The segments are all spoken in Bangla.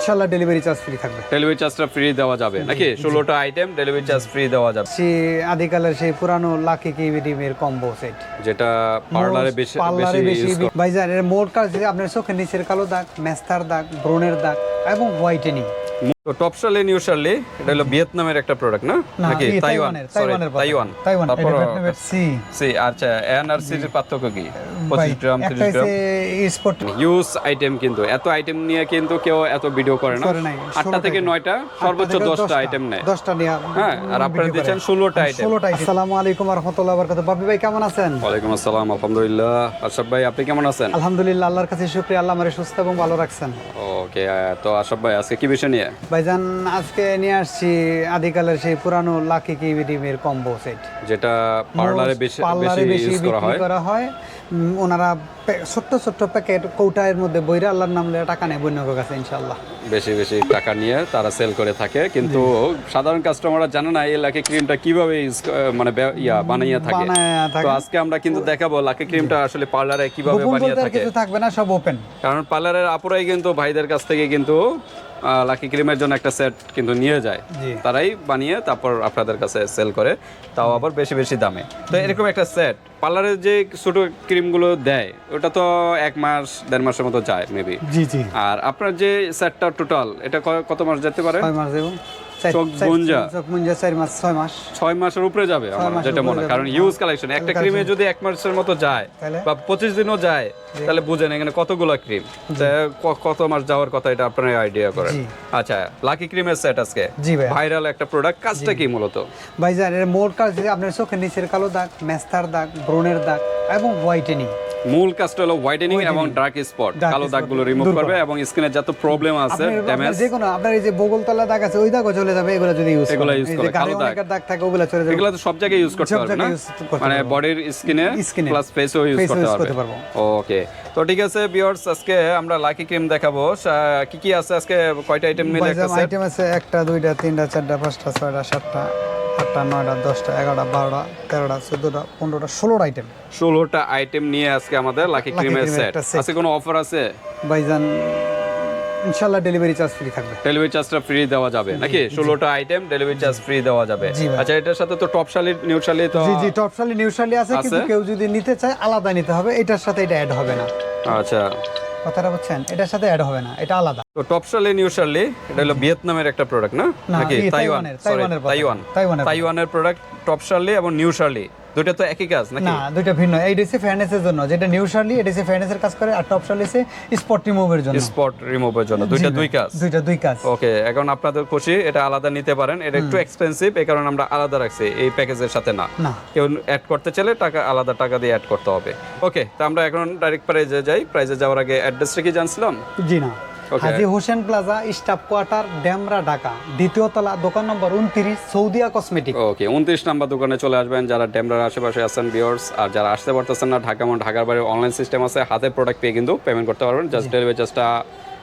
ইনশাল্লাহ ডেলিভারি চার্জ ফ্রি থাকবে। ডেলিভারি চার্জটা ফ্রি দেওয়া যাবে। নাকি? ষোলোটা আইটেম ডেলিভারি চার্জ ফ্রি দেওয়া যাবে। সেই আদিকালের সেই পুরানো লাকি কিবিডিমের কম্বো সেট যেটা পার্লারে বেশি পার্লারে বেশি ভাইজান এর মোট কাজ আপনার চোখের নিচের কালো দাগ মেস্তার দাগ ব্রোনের দাগ এবং হোয়াইটেনিং তো টপ শার্লি নিউ এটা হলো ভিয়েতনামের একটা প্রোডাক্ট না? নাকি? Taiwan sorry Taiwan. তাইওয়ান তারপর সি সি আচ্ছা এন আর সির পার্থক্য কি? ভাই 25 gram 30 gram? Spot use item কিন্তু এত আইটেম নিয়ে কিন্তু কেউ এত ভিডিও করে না। আটটা থেকে নয়টা সর্বোচ্চ থেকে দশটা দশটা, আইটেম নেয়। দশটা নিয়ে হ্যাঁ আর আপনারা দিচ্ছেন ষোলোটা আইটেম ষোলোটা আসসালামু আলাইকুম রহমতুল্লাহ বরকাত বাপি ভাই কেমন আছেন? ওয়ালাইকুম আসসালাম আলহামদুলিল্লাহ। আশরাফ ভাই আপনি কেমন আছেন? আলহামদুলিল্লাহ আল্লাহর কাছে শুক্রিয়া আল্লাহ আমারে সুস্থ এবং ভালো রাখছেন। ওকে তো আশরাফ ভাই আজকে কি বিষয় নিয়ে? ভাইজান আজকে নিয়ে আসছি আদিকালের সেই পুরানো লাকি কিবিডিমের কম্বো সেট যেটা পার্লারে বেশি পার্লারে বেশি বেশি ইউজ করা বিক্রি হয়। করা হয়। ওনারা ছোট্ট ছোট্ট প্যাকেট কৌটায়ের মধ্যে বইরে আল্লাহর নাম লিয়ে টাকা নেয় বন্যকের কাছে ইনশাল্লাহ বেশি বেশি টাকা নিয়ে তারা সেল করে থাকে। কিন্তু সাধারণ কাস্টমাররা জানে না এই লাকি ক্রিমটা কীভাবে ইউজ মানে ইয়া বানাইয়া থাকে। তো আজকে আমরা কিন্তু দেখাবো লাকি ক্রিমটা আসলে পার্লারে কীভাবে বানিয়ে থাকে। কিছু থাকবে না সব ওপেন কারণ পার্লারের আপুরাই কিন্তু ভাইদের কাছ থেকে কিন্তু লাকি ক্রিমের জন্য একটা সেট কিন্তু নিয়ে যায়। তারাই বানিয়ে তারপর আপনাদের কাছে সেল করে তাও আবার বেশি বেশি দামে। তো এরকম একটা সেট পার্লারে যে ছোট ক্রিমগুলো দেয় ওটা তো এক মাস দেড় মাসের মতো যায় মেবি জি জি। আর আপনার যে সেটটা টোটাল এটা কত মাস যেতে পারে? মাস এবং চার- চার- গুঞ্জা। চোখ গুঞ্জা চার মাস ছয় মাস। ছয় মাসের উপরে যাবে আমার যেটা মনে কারণ। ইউজ কালেকশন একটা ক্রিমে যদি এক মাসের মতো যায় বা পঁচিশ দিনও যায় তাহলে বুঝেন এখানে কতগুলো ক্রিম কত মাস যাওয়ার কথা এটা আপনারা আইডিয়া করেন। আচ্ছা লাকি ক্রিমের সেট আজকে। ভাইরাল একটা প্রোডাক্ট কাজটা কি মূলত? ভাইজান এর মোট কাজ আপনার চোখের নিচের কালো দাগ মেস্তার দাগ ব্রণের দাগ এবং হোয়াইটেনিং মূল কাজটা হলো হোয়াইটেনিং এবং ডার্ক স্পট কালো দাগগুলো রিমুভ করবে এবং স্কিনের যত প্রবলেম আছে ড্যামেজ যে কোনো আপনার এই যে বগল তলা দাগ আছে ওই দাগও চলে যাবে এগুলো যদি ইউজ এগুলো use করে, কালো দাগ। দাগ থাকে ওগুলো চলে যাবে। এগুলো তো সব জায়গায় ইউজ করতে পারবে না? মানে বডির স্কিনে প্লাস ফেসও ইউজ করতে পারবে। ওকে তো ঠিক আছে ভিউয়ার্স আজকে আমরা লাকি ক্রিম দেখাবো। কি কি আছে আজকে? কয়টা আইটেম মিলে একটা সেট আইটেম আছে একটা দুইটা তিনটা চারটা পাঁচটা ছয়টা সাতটা আটটা নয়টা দশটা এগারোটা বারোটা তেরোটা চোদ্দটা পনেরোটা ষোলোটা আইটেম ষোলোটা আইটেম নিয়ে আজকে আমাদের লাকি ক্রিমের সেট। আজকে কোনো অফার আছে? ভাইজান ইনশাল্লাহ ডেলিভারি চার্জ ফ্রি থাকবে। ডেলিভারি চার্জটা ফ্রি দেওয়া যাবে। নাকি? ষোলোটা আইটেম ডেলিভারি চার্জ ফ্রি দেওয়া যাবে। আচ্ছা এটার সাথে তো টপ শালি নিউ শালি তো জি জি টপ শালি নিউ শালি আছে কিন্তু কেউ যদি নিতে চায় আলাদা নিতে হবে। এটার সাথে এটা অ্যাড হবে না। আচ্ছা। কথাটা বুঝছেন? এটার সাথে অ্যাড হবে না। এটা আলাদা। তো টপ শালি নিউ শালি এটা হলো ভিয়েতনামের একটা প্রোডাক্ট না? নাকি? তাইওয়ানের, তাইওয়ানের তাইওয়ানের তাইওয়ানের প্রোডাক্ট টপ শালি এবং নিউ শালি দুটো তো একই কাজ নাকি? না দুইটা ভিন্ন। এই জন্য যেটা নিউ শার্লি এটা কাজ করে আর টপ শার্লি স্পট রিমুভের জন্য। স্পট রিমুভের জন্য দুইটা দুই কাজ? দুইটা দুই কাজ। ওকে এখন আপনাদের খুশি এটা আলাদা নিতে পারেন এটা একটু এক্সপেন্সিভ এই কারণে আমরা আলাদা রাখছি এই প্যাকেজের সাথে না। কেউ অ্যাড করতে চাইলে টাকা আলাদা টাকা দিয়ে অ্যাড করতে হবে। ওকে তো আমরা এখন ডাইরেক্ট প্রাইজে যাই প্রাইজে যাওয়ার আগে অ্যাড্রেসটা কি জানছিলাম? জি না. Haji Hossain plaza staff quarter Demra Dhaka. দ্বিতীয় তলা দোকান নম্বর উনত্রিশ সৌদিয়া কসমেটিক। ওকে উনত্রিশ নাম্বার দোকানে চলে আসবেন যারা ডেমরার আশেপাশে আছেন বিয়ার্স আর যারা আসতে পারতেছেন না ঢাকা এবং ঢাকার বাইরে অনলাইন সিস্টেম আছে হাতে প্রোডাক্ট পেয়ে কিন্তু পেমেন্ট করতে পারবেন। জাস্ট ডেলিভারি চার্জটা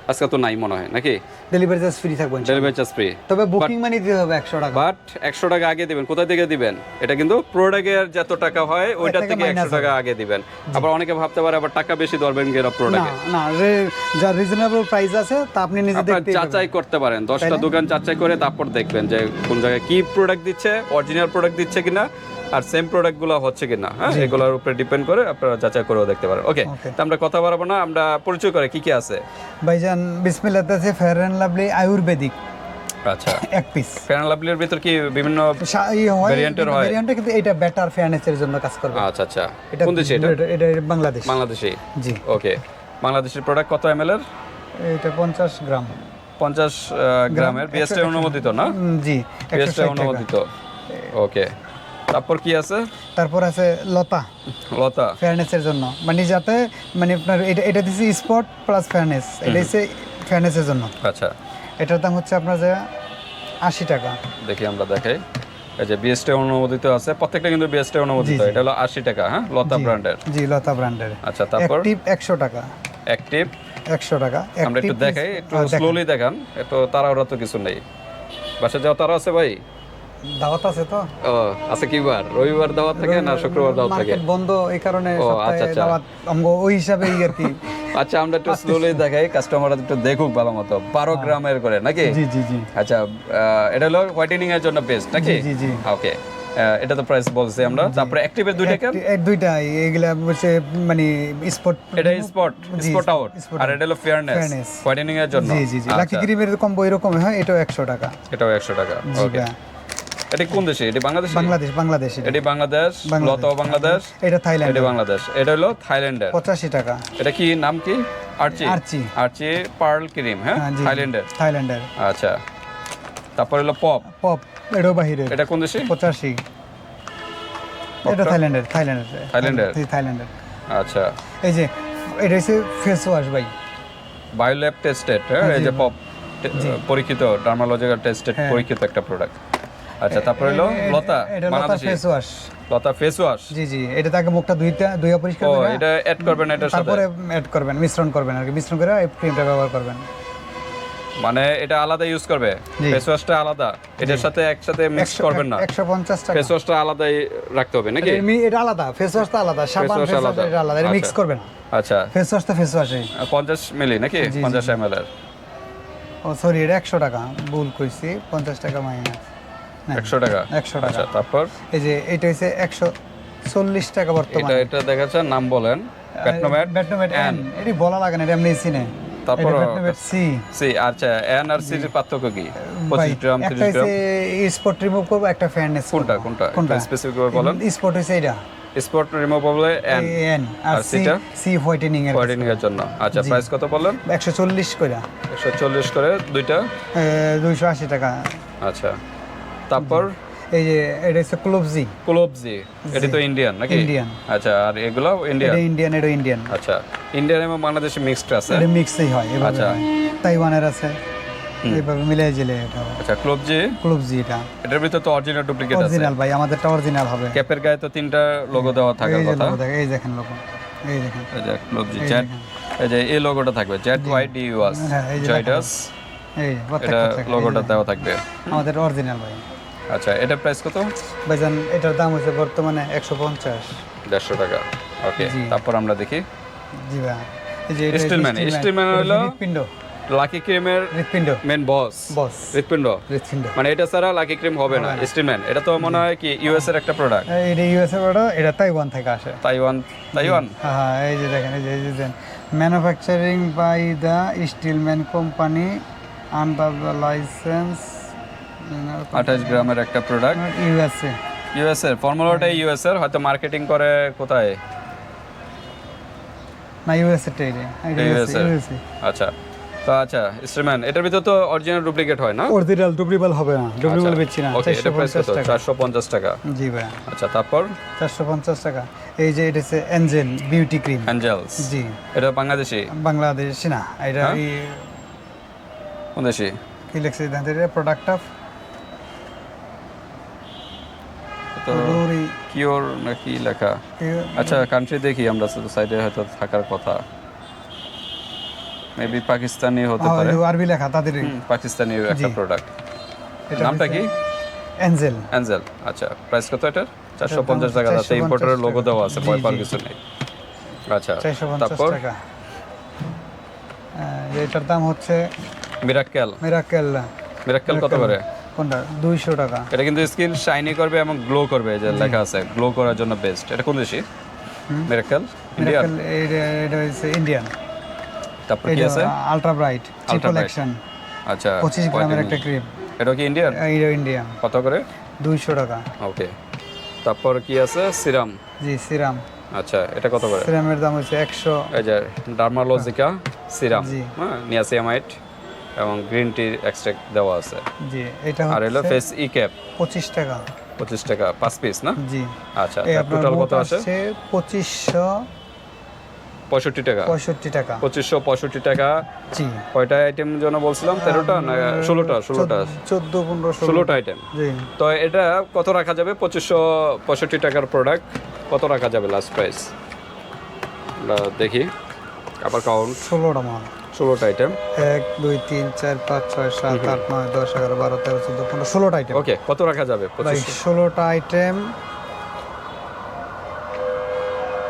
আজকে তো নাই মনে হয় নাকি? ডেলিভারি চার্জ ফ্রি থাকবে ডেলিভারি চার্জ ফ্রি তবে বুকিং মানি দিতে হবে একশো টাকা। বাট একশো টাকা আগে দিবেন। কোথায় থেকে দিবেন? এটা কিন্তু প্রোডাক্টের যত টাকা হয় ওইটার থেকে থেকে minus একশো টাকা আগে দিবেন। আবার অনেকে ভাবতে পারে আবার টাকা বেশি ধরবেন গের প্রোডাক্টে না রে- যা রিজনেবল প্রাইস আছে তা আপনি নিজে দেখতে যাচাই করতে পারেন। দশটা দোকান যাচাই করে তারপর দেখবেন যে কোন জায়গায় কি প্রোডাক্ট দিচ্ছে অরিজিনাল প্রোডাক্ট দিচ্ছে কিনা। আর সেম প্রোডাক্টগুলো হচ্ছে কিনা হ্যাঁ? এগুলোর উপরে ডিপেন্ড করে আপনারা যাচাই করেও দেখতে পারেন। ওকে তো আমরা কথা বাড়াবো না আমরা পরিচয় করে কি কি আছে? ভাইজান বিসমিল্লাহ আছে ফেয়ার অ্যান্ড লাভলি আয়ুর্বেদিক। আচ্ছা। এক পিস ফ্যান লাভলির ভিতর কি বিভিন্ন Variant হয়? ভেরিয়েন্টে কিন্তু এটা বেটার ফেয়ারনেসের জন্য কাজ করবে। আচ্ছা আচ্ছা। এটা কোন দেশে এটা? এটা- বাংলাদেশ। বাংলাদেশি? জি। ওকে বাংলাদেশের প্রোডাক্ট কত এম এর? এটা পঞ্চাশ গ্রাম। পঞ্চাশ গ্রামের। বিএসটি অনুমোদিত না? জি বিএসটি অনুমোদিত। ওকে তারপর কি আছে? তারপর আছে লতা। লতা। ফেয়ারনেসের জন্য। মানে যাতে মানে আপনার এটা এটা দিচ্ছে স্পট প্লাস ফেয়ারনেস এটা হচ্ছে ফেয়ারনেসের জন্য। আচ্ছা। এটার দাম হচ্ছে আপনার যে আশি টাকা। দেখি আমরা দেখাই। এই যে বিএসটি অনুমোদিত আছে। প্রত্যেকটা কিন্তু বিএসটি অনুমোদিত। এটা হলো আশি টাকা হ্যাঁ? লতা ব্র্যান্ডের জি লতা ব্র্যান্ডের আচ্ছা তারপর? অ্যাক্টিভ একশো টাকা। অ্যাক্টিভ একশো টাকা। আমরা একটু দেখাই একটু হ্যাঁ, দেখান। স্লোলি দেখান। একটু তাড়াহুড়া তো কিছু নেই। বাসা যাওয়া তারা আছে ভাই? দাওয়াত আছে তো? ও আচ্ছা কি বার? রবিবার দাওয়াত থাকে না শুক্রবার দাওয়াত থাকে? মার্কেট বন্ধ এই কারণে সপ্তাহে আচ্ছা, আচ্ছা। দাওয়াত আমগো ওই হিসাবে আর কি। আচ্ছা আমরা একটু স্লোলি দেখাই কাস্টমাররা একটু দেখুক ভালো মতো। বারো গ্রামের করে নাকি? জি জি জি। আচ্ছা এটা হলো হোয়াইটেনিং এর জন্য বেস্ট নাকি? জি, জি। ওকে এটা তো প্রাইস বলছি আমরা। তারপরে অ্যাক্টিভের দুইটা কেন? দুইটা এইগুলা বলছে মানে স্পট এটা স্পট স্পট আউট আর এটা হলো ফেয়ারনেস। হোয়াইটেনিং এর জন্য। জি জি জি। লাকি আচ্ছা, ক্রিমের কম্বো এরকম হয় এটাও একশো টাকা। এটাও একশো টাকা। ওকে। এটা কোন দেশে? এটা বাংলাদেশ? বাংলাদেশ বাংলাদেশ। এটা। এটি বাংলাদেশ। লতাও বাংলাদেশ। এটা থাইল্যান্ড এটি বাংলাদেশ। এটা হলো থাইল্যান্ডের। পঁচাশি টাকা। এটা কি নাম কি? আর্চি। আর্চি। আর্চি পার্ল ক্রিম হ্যাঁ? হ্যাঁ। থাইল্যান্ডের। থাইল্যান্ডের। আচ্ছা। তারপর হলো পপ। পপ এটাও বাহিরে এটা কোন দেশে? পঁচাশি। এটা থাইল্যান্ডের থাইল্যান্ডের। থাইল্যান্ডের? থাইল্যান্ডের। আচ্ছা। এই যে এটা হচ্ছে ফেস ওয়াশ ভাই। বায়োল্যাব টেস্টেড হ্যাঁ? এই যে পপ পরীক্ষিত ডার্মালজিক্যাল টেস্টেড হ্যাঁ। পরীক্ষিত একটা প্রোডাক্ট আচ্ছা তারপর হলো লতা এটা লতা ফেস ওয়াশ লতা ফেস ওয়াশ জি জি এটা তাকে মুখটা ধুইতে ধুইয়া পরিষ্কার করে। এটা অ্যাড করবেন এটার সাথে? তারপরে অ্যাড করবেন মিশ্রণ করবেন আর কি। মিশ্রণ করে এই ক্রিমটা ব্যবহার করবেন। মানে এটা আলাদা ইউজ করবে। ফেস ওয়াশটা আলাদা? এটার সাথে একসাথে মিক্স করবেন না? একশো পঞ্চাশ টাকা। ফেস ওয়াশটা আলাদাই রাখতে হবে নাকি? এটা এটা আলাদা ফেস ওয়াশটা আলাদা সাবান ফেস ওয়াশ আলাদা। এটা মিক্স আচ্ছা। করবেন। আচ্ছা। ফেস ওয়াশ তো ফেস ওয়াশই পঞ্চাশ মিলি নাকি? জি, পঞ্চাশ এম এর। ও সরি এটা একশো টাকা। ভুল কইছি পঞ্চাশ টাকা মাইনাস। একশো টাকা? একশো টাকা। আচ্ছা তারপর? এই যে এটা একশো চল্লিশ টাকা এটা বর্তমানে। এটা দেখাচ্ছে নাম বলেন। প্যাটনোম্যাট ব্যাটনোমেট এন এটি বলা লাগে না এটা এমনি চিনে তারপর সি সি আচ্ছা এন আর সির পার্থক্য কি? গ্রাম একটা তিরিশ গ্রাম হচ্ছে স্পট রিমুভ করব একটা ফেয়ারনেস কোনটা কোনটা? কোনটা? স্পেসিফিক করে বলেন। স্পট হচ্ছে এটা spot removable N N R R C সিটা? সি হোয়াইটেনিং এর কোয়ার্ডিং এর জন্য। আচ্ছা প্রাইস কত বললেন? একশো চল্লিশ করে একশো চল্লিশ করে দুইটা? দুইশো আশি টাকা। আচ্ছা। তারপর? এই যে এটা হচ্ছে ক্লোবজি ক্লোবজি এটা তো ইন্ডিয়ান নাকি? Indian। আচ্ছা আর এগুলো ইন্ডিয়ান এটা ইন্ডিয়ান এটা ইন্ডিয়ান আচ্ছা ইন্ডিয়ান এবং বাংলাদেশে মিক্সড আছে? এটা মিক্সই হয় এভাবে। আচ্ছা। তাইওয়ানের আছে। এইভাবে মিলে জিলে এটা আচ্ছা ক্লোবজি ক্লোবজি এটা। এটার ভিতরে তো অরিজিনাল ডুপ্লিকেট আছে। অরিজিনাল ভাই আমাদেরটা অরিজিনাল হবে। ক্যাপের গায়ে তো তিনটা লোগো দেওয়া থাকার কথা। এই দেখেন লোগো এই দেখেন। এই যে ক্লোবজি দেখেন। এই যে এই লোগোটা থাকবে জ্যাট ওয়াই ডি হ্যাঁ, এই জয়ডাস এই এটা লোগোটা দেওয়া থাকবে। আমাদের অরিজিনাল ভাই। আচ্ছা এটা প্রাইস কত? ভাইজান এটার দাম হচ্ছে বর্তমানে একশো পঞ্চাশ। দেড়শো টাকা। ওকে তারপর আমরা দেখি। জি ভাই হচ্ছে Stillman হলো- হৃৎপিণ্ড লাকি ক্রিমের হৃৎপিণ্ড মেন বস বস হৃৎপিণ্ড হৃৎপিণ্ড মানে এটা ছাড়া লাকি ক্রিম হবে না স্টিলম্যান এটা তো মনে হয় কি ইউএস এর একটা প্রোডাক্ট এটা ইউএসএ বড় এটা তাইওয়ান থেকে আসে। তাইওয়ান তাইওয়ান হ্যাঁ হ্যাঁ, এই যে দেখেন এই যে এই যে manufacturing by the Stillman company under the licence আঠাশ গ্রামের একটা প্রোডাক্ট ইউএসএ। ইউএস এর ফর্মুলাটা ইউএস এর হয়তো মার্কেটিং করে কোথায়? না ইউএসএ টেরে US এর। ইউএসএ আচ্ছা। তো আচ্ছা স্টিলম্যান এটার ভিতর তো অরিজিনাল ডুপ্লিকেট হয় না? অরিজিনাল ডুপ্লিকেবল হবে না। ডুপ্লিকেবল বেচছি না। ওকে এটা প্রাইস চারশো কত পঞ্চাশ টাকা। জি ভাই আচ্ছা তারপর? চারশো পঞ্চাশ টাকা। এই যে এটা হচ্ছে এঞ্জেল বিউটি ক্রিম অ্যাঞ্জেলস জি। এটা বাংলাদেশি? বাংলাদেশ না। এটা হ্যাঁ? কোন দেশি কি লিখছে এটা প্রোডাক্ট অফ তো কিওর নাকি লেখা? আচ্ছা কান্ট্রি দেখি আমরা সাইডে হয়তো থাকার কথা। মেবি পাকিস্তানি হতে পারে। আরবি লেখা তাদের পাকিস্তানি একটা প্রোডাক্ট নামটা কি? এঞ্জেল অ্যাঞ্জেল আচ্ছা প্রাইস কত এটার? চারশো পঞ্চাশ টাকা আছে ইম্পোর্টারের লোগো দেওয়া আছে ভয় পাওয়ার কিছু নেই। আচ্ছা তারপর? এটার দাম হচ্ছে মিরাক্কেল মিরাকেল মিরাক্কেল কত করে? কোনটা? দুইশো টাকা। এটা কিন্তু স্কিন শাইনি করবে এবং গ্লো করবে যে লেখা আছে গ্লো করার জন্য বেস্ট এটা কোন দেশি? মিরাক্কেল ইন্ডিয়ান এটা হচ্ছে ইন্ডিয়ান তারপর কি আছে? Ultra bright Bright। অ্যাকশন আচ্ছা পঁচিশ গ্রামের একটা ক্রিম এটা কি ইন্ডিয়ান এটা ইন্ডিয়ান কত করে? দুইশো টাকা। ওকে। তারপর কি আছে? সিরাম জি সিরাম আচ্ছা এটা কত করে? সিরামের দাম হচ্ছে একশো এই যে ডার্মালজিকা সিরাম জি। হ্যাঁ নিয়াসিয়ামাইট এবং গ্রিন টি এক্সট্রাক্ট দেওয়া আছে। জি এটা আর হচ্ছে ফেস ই ক্যাপ পঁচিশ টাকা। পঁচিশ টাকা পাঁচ পিস না? জি। আচ্ছা টোটাল কত আসে? পঁচিশশো পঁয়ষট্টি টাকা। পঁয়ষট্টি টাকা। পঁচিশশো পঁয়ষট্টি টাকা। জি। কয়টা আইটেম যেন বলছিলাম? তেরোটা না ষোলোটা? ষোলোটা চোদ্দ পনেরো ষোলো। ষোলোটা আইটেম জি। তো এটা কত রাখা যাবে? পঁচিশশো পঁয়ষট্টি টাকার প্রোডাক্ট কত রাখা যাবে লাস্ট প্রাইস দেখি। আবার কাউন্ট ষোলোটা মাল। ষোলোটা আইটেম এক দুই তিন চার পাঁচ ছয় সাত আট নয় দশ এগারো বারো তেরো চোদ্দ পনেরো ষোলোটা আইটেম ওকে কত রাখা যাবে? ষোলোটা আইটেম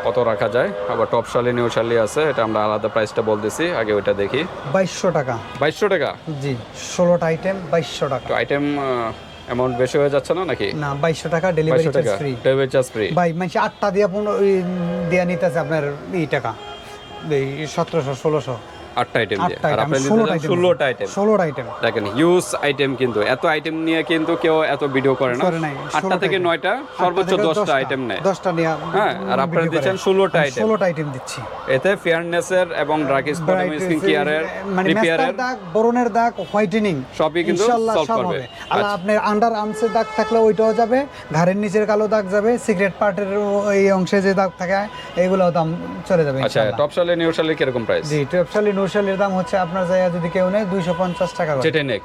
কত রাখা যায়? আবার টপ শালি নিউ শালি আছে এটা আমরা আলাদা প্রাইসটা বলতেছি আগে ওইটা দেখি। বাইশশো টাকা। বাইশশো টাকা? জি ষোলোটা আইটেম বাইশশো টাকা। তো আইটেম অ্যামাউন্ট বেশি হয়ে যাচ্ছে না নাকি? না বাইশশো টাকা delivery charge free delivery charge free ভাই মানে আটটা দিয়ে পনেরো দেওয়া নিতেছে আপনার এই টাকা। এই সতেরোশো ষোলোশো। আটটা আইটেম দিয়ে। আর আপনি ষোলোটা ষোলোটা আইটেম ষোলোটা আইটেম দেখেন হিউজ আইটেম কিন্তু। এত আইটেম নিয়ে কিন্তু কেউ এত ভিডিও করে না। আটটা থেকে নয়টা সর্বোচ্চ দশটা আইটেম নেয়। দশটা নিয়ে হ্যাঁ, আর আপনারা দিচ্ছেন 16টা item। ষোলোটা আইটেম দিচ্ছি। এতে ফেয়ারনেসের এবং ড্রাগ স্পট স্কিন কেয়ারের রিপেয়ারের দাগ বরনের দাগ হোয়াইটেনিং সবই কিন্তু সব করবে। আর আচ্ছা। আপনার আন্ডার আর্মসের দাগ থাকলে ওইটাও যাবে ঘাড়ের নিচের কালো দাগ যাবে সিগারেট পার্টের এই অংশে যে দাগ থাকে এগুলোও দাম চলে যাবে আচ্ছা টপ শালি নিউ শালি কীরকম প্রাইস জি টপশালি নৌশালির দাম হচ্ছে আপনার জায়গা যদি কেউ নেয় দুইশো পঞ্চাশ টাকা করে। যেটা নেক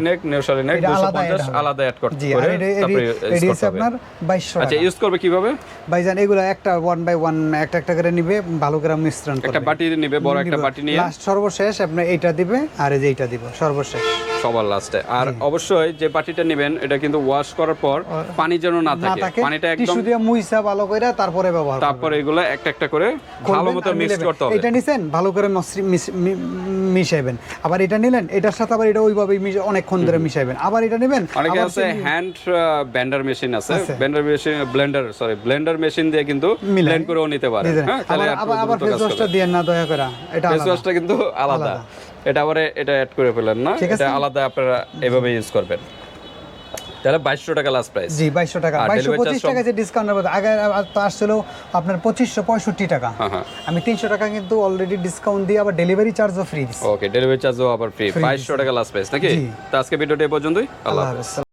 নেক। নেউশালি নেক আলাদা 250 আলাদা অ্যাড করতে করে তারপরে এটি- হচ্ছে আপনার আচ্ছা ইউজ করবে কীভাবে? ভাইজান এগুলো একটা ওয়ান বাই ওয়ান একটা একটা করে নিবে ভালো করে মিশ্রণ একটা বাটি নিবে বড় একটা বাটি নিয়ে। লাস্ট সর্বশেষ আপনি এইটা দিবে আর এই যে এইটা দিবে সর্বশেষ। সবার লাস্টে আর অবশ্যই যে বাটিটা নেবেন এটা কিন্তু ওয়াশ করার পর পানি যেন না থাকে। পানিটা একদম টিস্যু দিয়ে মুইসা ভালো করে তারপরে ব্যবহার। তারপরে এগুলো একটা একটা করে ভালো মতো মিক্স করতে হবে। এটা নিছেন ভালো করে মিশাইবেন। আবার এটা নিলেন এটার সাথে আবার এটা ওইভাবেই অনেকক্ষণ ধরে মিশাইবেন। আবার এটা নেবেন অনেকে আছে হ্যান্ড ব্যান্ডার মেশিন আছে। Blender machine blender sorry blender machine দিয়ে কিন্তু। ব্লেন্ড করেও নিতে পারে হ্যাঁ তাহলে আবার আবার আবার ফেস ওয়াশটা দিয়ে না দয়া করে। এটা ফেস ওয়াশটা কিন্তু আলাদা। এটা আবার এটা অ্যাড করে ফেলেন না? এটা আলাদা আপনারা এভাবে ইউজ করবেন। তাহলে বাইশশো টাকা লাস্ট প্রাইস জি বাইশশো টাকা। বাইশশো পঁচিশ টাকা যে ডিসকাউন্টের মধ্যে আগে তো আসছিল আপনার পঁচিশশো পঁয়ষট্টি টাকা। হ্যাঁ হ্যাঁ। আমি তিনশো টাকা কিন্তু অলরেডি ডিসকাউন্ট দিয়ে আবার ডেলিভারি চার্জও ফ্রি ওকে ডেলিভারি চার্জও আবার ফ্রি বাইশশো টাকা লাস্ট প্রাইস নাকি। তো আজকে ভিডিওটা এই পর্যন্তই। আল্লাহ হাফেজ।